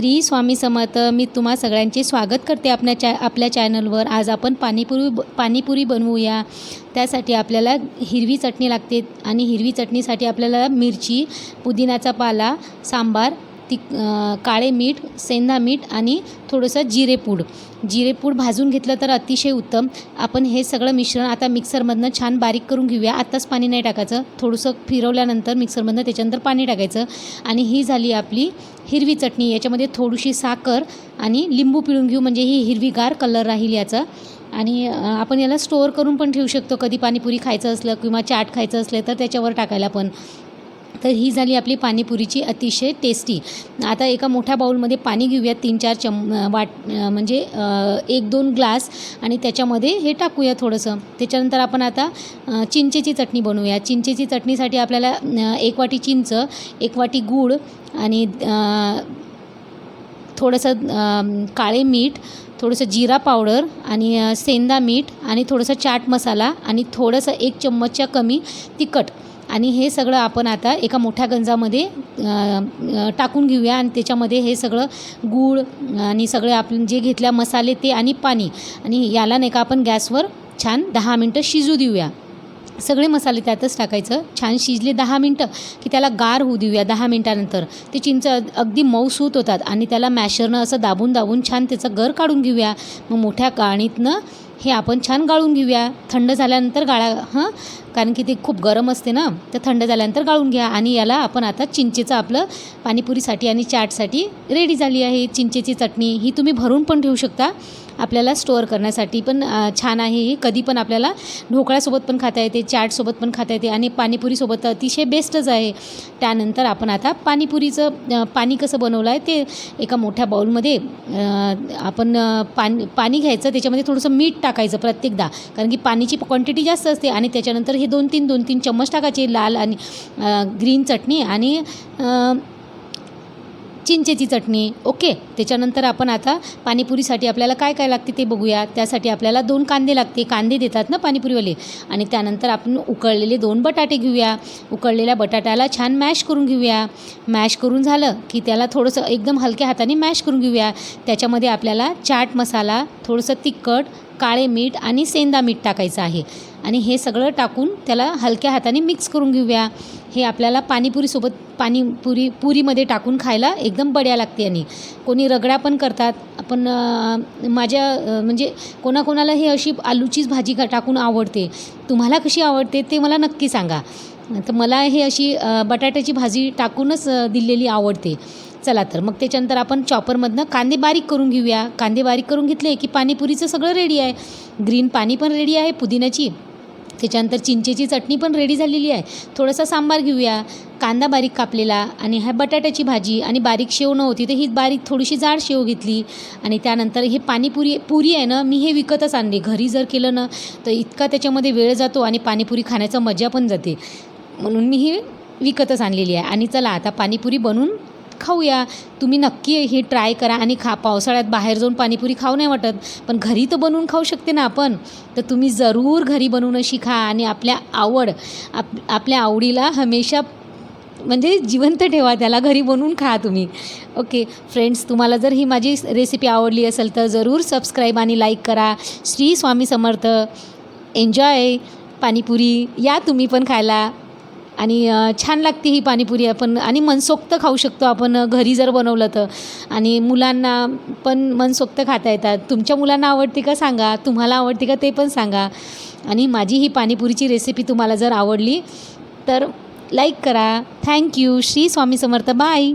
श्री स्वामी समर्थ मी तुम्हा सगळ्यांचे स्वागत करते आपल्या चॅ आपल्या चॅनलवर. आज आपण पाणीपुरी पाणीपुरी बनवूया. त्यासाठी आपल्याला हिरवी चटणी लागते आणि हिरवी चटणीसाठी आपल्याला मिरची पुदिन्याचा पाला सांबार ती काळे मीठ सेंधा मीठ आणि थोडंसं जिरेपूड जिरेपूड भाजून घेतलं तर अतिशय उत्तम. आपण हे सगळं मिश्रण आता मिक्सरमधनं छान बारीक करून घेऊया. आत्ताच पाणी नाही टाकायचं. थोडंसं फिरवल्यानंतर मिक्सरमधनं त्याच्यानंतर पाणी टाकायचं. आणि ही झाली आपली हिरवी चटणी. याच्यामध्ये थोडीशी साखर आणि लिंबू पिळून घेऊ म्हणजे ही हिरवीगार कलर राहील याचा. आणि आपण याला स्टोअर करून पण ठेवू शकतो. कधी पाणीपुरी खायचं असलं किंवा चाट खायचं असलं तर त्याच्यावर टाकायला पण. तर ही झाली आपली पाणीपुरीची अतिशय टेस्टी आता एका मोठ्या बाऊलमध्ये पाणी घेऊयात तीन चार चम वाट म्हणजे एक दोन ग्लास आणि त्याच्यामध्ये हे टाकूया थोडंसं. त्याच्यानंतर आपण आता चिंचेची चटणी बनवूया. चिंचेची चटणीसाठी आपल्याला एक वाटी चिंच एक वाटी गूळ आणि थोडंसं काळे मीठ थोडंसं जिरा पावडर आणि सेंदा मीठ आणि थोडंसं चाट मसाला आणि थोडंसं एक चम्मचच्या कमी तिखट. आणि हे सगळं आपण आता एका मोठ्या गंजामध्ये टाकून घेऊया आणि त्याच्यामध्ये हे सगळं गूळ आणि सगळे आपण जे घेतल्या मसाले ते आणि पाणी. आणि याला नाही का आपण गॅसवर छान दहा मिनटं शिजू देऊया. सगळे मसाले त्यातच टाकायचं. छान शिजले दहा मिनटं की त्याला गार होऊ देऊया दहा मिनटानंतर. ते चिंच अगदी मऊसूत होतात आणि त्याला मॅशरनं असं दाबून दाबून छान त्याचं गर काढून घेऊया. मग मोठ्या गाणीतनं हे आपण छान गाळून घेऊया. थंड झाल्यानंतर गाळा हां? कारण की ते खूप गरम असते ना? तर थंड झाल्यानंतर गाळून घ्या आणि याला आपण आता चिंचेचं आपलं पाणीपुरीसाठी आणि चाटसाठी रेडी झाली आहे. चिंचेची चटणी ही तुम्ही भरून पण ठेवू शकता. आपल्याला स्टोअर करण्यासाठी. पण छान आहे ही. कधी पण आपल्याला ढोकळ्यासोबत पण खाता येते चाटसोबत पण खाता येते आणि पाणीपुरीसोबत अतिशय बेस्टच आहे. त्यानंतर आपण आता पाणीपुरीचं पाणी कसं बनवलं आहे ते एका मोठ्या बाऊलमध्ये आपण पाणी पाणी घ्यायचं त्याच्यामध्ये थोडंसं मीठ टाकायचं प्रत्येकदा. कारण की पाणीची क्वांटिटी जास्त असते आणि त्याच्यानंतर हे दोन तीन दोन तीन चम्मच टाकायचे लाल आणि ग्रीन चटणी आणि चिंचेची चटणी. ओके त्याच्यानंतर आपण आता पाणीपुरीसाठी आपल्याला काय काय लागते ते बघूया. त्यासाठी आपल्याला दोन कांदे लागते. कांदे देतात ना पाणीपुरीवाले? आणि त्यानंतर आपण उकळलेले दोन बटाटे घेऊया. उकळलेल्या बटाट्याला छान मॅश करून घेऊया. मॅश करून झालं की त्याला थोडंसं एकदम हलक्या हाताने मॅश करून घेऊया. त्याच्यामध्ये आपल्याला चाट मसाला थोडंसं तिखट काळे मीठ आणि सेंदा मीठ टाकायचं आहे. आणि हे सगळं टाकून त्याला हलक्या हाताने मिक्स करून घेऊया. हे आपल्याला पाणीपुरीसोबत पाणीपुरी पुरीमध्ये टाकून खायला एकदम बड्या लागते आणि. कोणी रगडा पण करतात. आपण माझ्या म्हणजे कोणाकोणाला हे अशी आलूचीच भाजी टाकून आवडते. तुम्हाला कशी आवडते ते मला नक्की सांगा. तर मला हे अशी बटाट्याची भाजी टाकूनच दिलेली आवडते. चला तर मग त्याच्यानंतर आपण चॉपरमधनं कांदे बारीक करून घेऊया. कांदे बारीक करून घेतले की पाणीपुरीचं सगळं रेडी आहे. ग्रीन पाणी पण रेडी आहे पुदिन्याची. त्याच्यानंतर चिंचेची चटणी पण रेडी झालेली आहे. थोडासा सांबार घेऊया. कांदा बारीक कापलेला आणि ह्या बटाट्याची भाजी आणि बारीक शेव नव्हती तर ही बारीक थोडीशी जाड शेव घेतली. आणि त्यानंतर हे पाणीपुरी पुरी आहे ना मी हे विकतच आणली. घरी जर केलं ना तर इतका त्याच्यामध्ये वेळ जातो आणि पाणीपुरी खाण्याचा मजा पण जाते. म्हणून मी ही विकतच आणलेली आहे. आणि चला आता पाणीपुरी बनवून खाऊया. तुम्ही नक्की हे ट्राय करा आणि खा. पावसाळ्यात बाहेर जाऊन पाणीपुरी खाऊ नाही वाटत. पण घरी तर बनवून खाऊ शकते ना आपण. तर तुम्ही जरूर घरी बनवणं शिका आणि आपल्या आवड आप आपल्या आवडीला हमेशा म्हणजे जिवंत ठेवा. त्याला घरी बनवून खा तुम्ही. ओके. फ्रेंड्स तुम्हाला जर ही माझी रेसिपी आवडली असेल तर जरूर सबस्क्राईब आणि लाईक करा. श्री स्वामी समर्थ. एन्जॉय पाणीपुरी या तुम्ही पण खायला. आणि छान लागते ही पाणीपुरी आपण. आणि मनसोक्त खाऊ शकतो आपण घरी जर बनवलं तर. आणि मुलांना पण मनसोक्त खाता येतात. तुमच्या मुलांना आवडते का सांगा. तुम्हाला आवडते का ते पण सांगा. आणि माझी ही पाणीपुरीची रेसिपी तुम्हाला जर आवडली तर लाईक करा. Thank you Shri Swami Samarth. Bye